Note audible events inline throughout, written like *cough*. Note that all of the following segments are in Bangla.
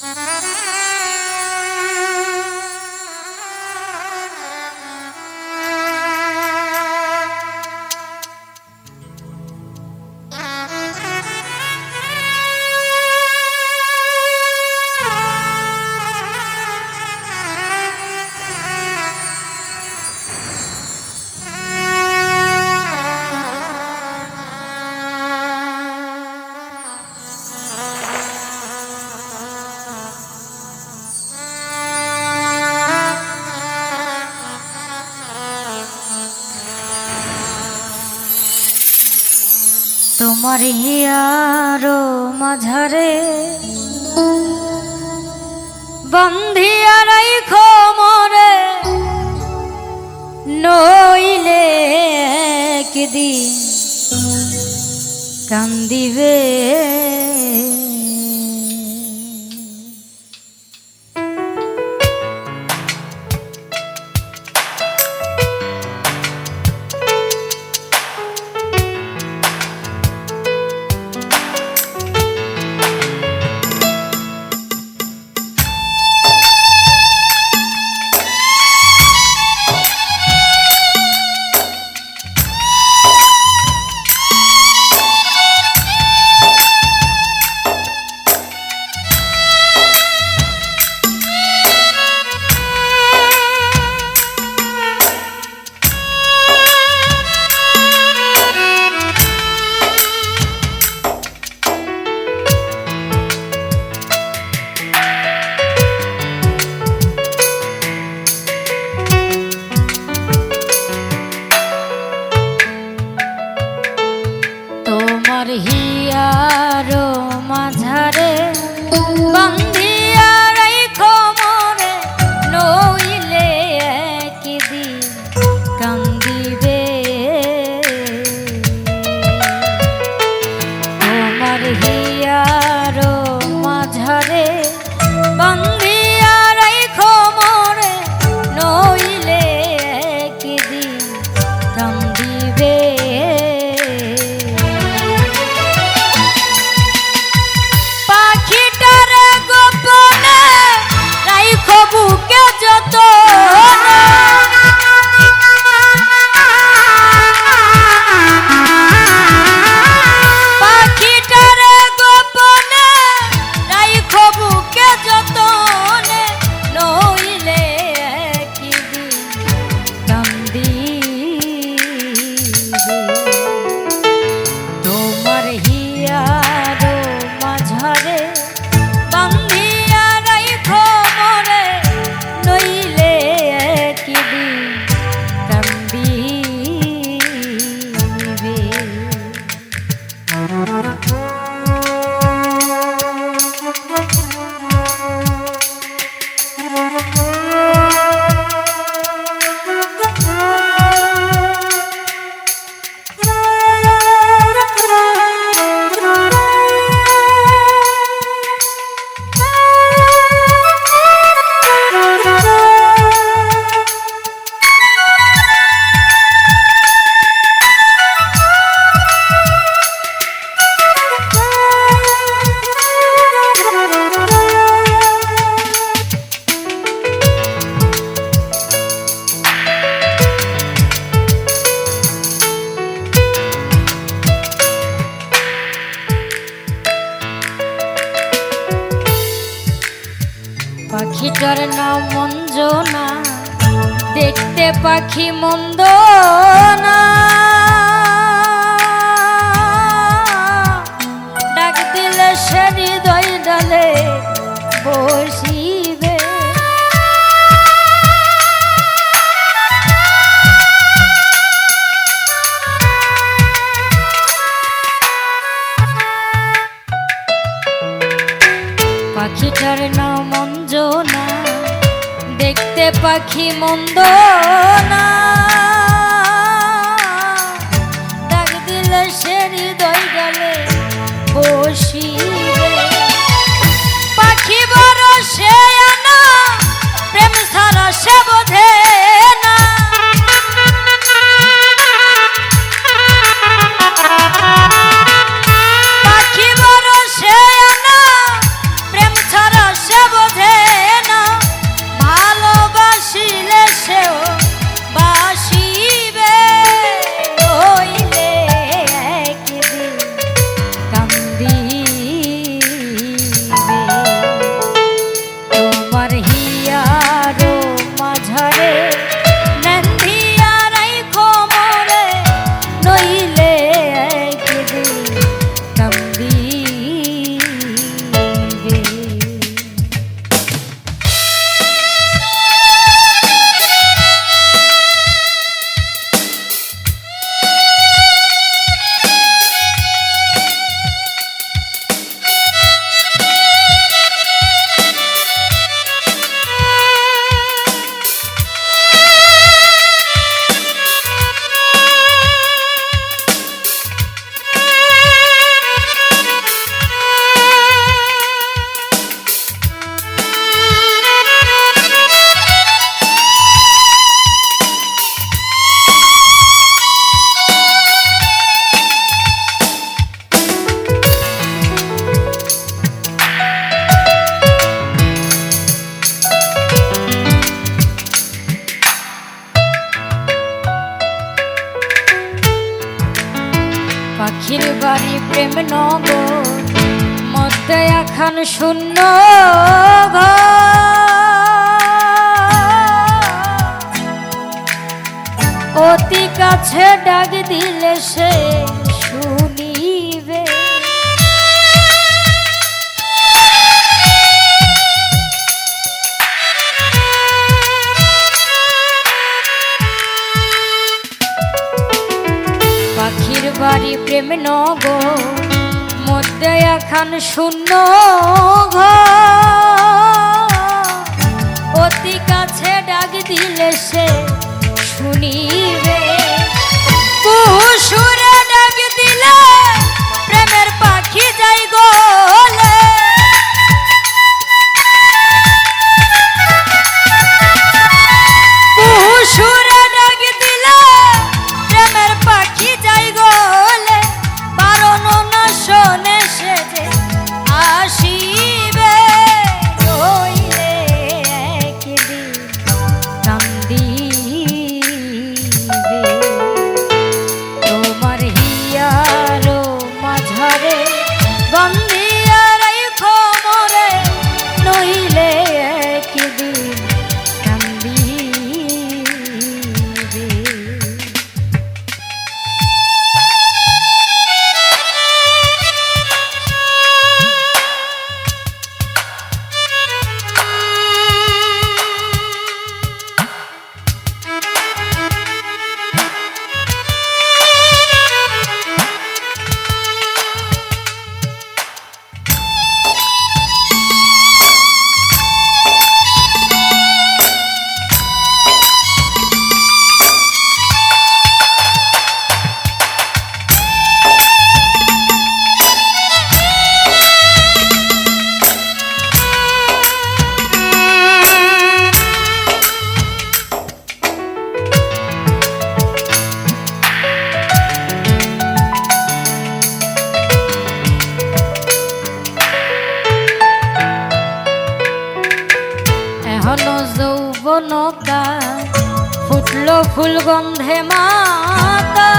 Música *laughs* আমার হিয়ারো মাঝারে। বন্ধি আরাই খোমরে নইলে একদিন কান্দিবে। here. পাখি মন্দ না। পাখি মন্দ না। ডাক দিলে সে হৃদয় গেলে বস এখন শূন্য অতি কাছে ডাক দিলে সে শুনিবে। পাখির বাড়ি প্রেম নগর মধ্যে এখন শূন্য। অতি কাছে ডাক দিলে সে শুনিবে কুহুসুরে যৌবন ফুটলো ফুল গন্ধে মাতা।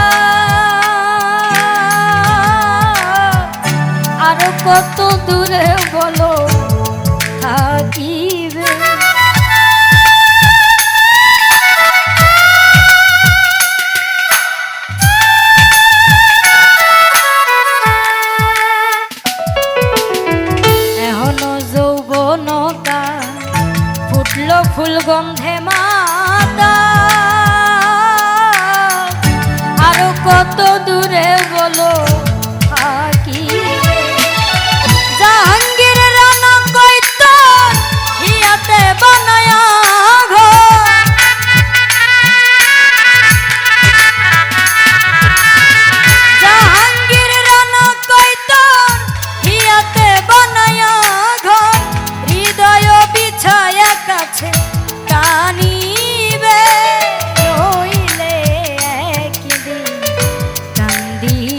আরও কত দূরে বলো থাকিবে ফুল গন্ধে মাতা। আরও কত দূরে বলো। दी